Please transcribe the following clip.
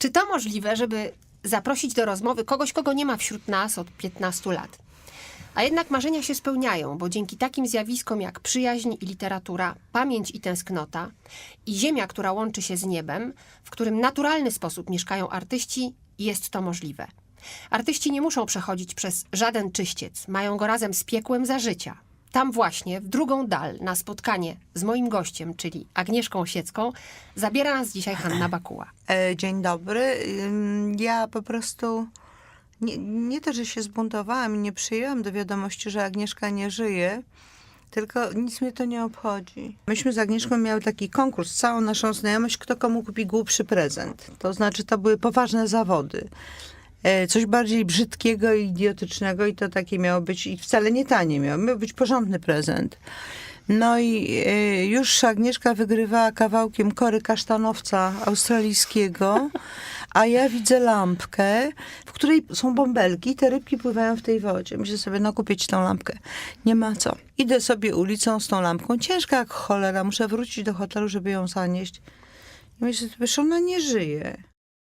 Czy to możliwe, żeby zaprosić do rozmowy kogoś, kogo nie ma wśród nas od 15 lat? A jednak marzenia się spełniają, bo dzięki takim zjawiskom jak przyjaźń i literatura, pamięć i tęsknota i ziemia, która łączy się z niebem, w którym naturalny sposób mieszkają artyści, jest to możliwe. Artyści nie muszą przechodzić przez żaden czyściec, mają go razem z piekłem za życia. Tam właśnie, w drugą dal, na spotkanie z moim gościem, czyli Agnieszką Siecką, zabiera nas dzisiaj Hanna Bakuła. E, Dzień dobry. Ja po prostu nie, nie to, że się zbuntowałam i nie przyjęłam do wiadomości, że Agnieszka nie żyje, tylko nic mnie to nie obchodzi. Myśmy z Agnieszką miały taki konkurs, całą naszą znajomość, kto komu kupi głupszy prezent. To znaczy, to były poważne zawody. E, Coś bardziej brzydkiego i idiotycznego i to takie miało być, i wcale nie tanie miało, miał być porządny prezent. No i e, już Agnieszka wygrywała kawałkiem kory kasztanowca australijskiego, a ja widzę lampkę, w której są bąbelki, te rybki pływają w tej wodzie. Myślę sobie, no kupić tą lampkę. Nie ma co. Idę sobie ulicą z tą lampką, ciężka jak cholera, muszę wrócić do hotelu, żeby ją zanieść. I myślę sobie, że ona nie żyje.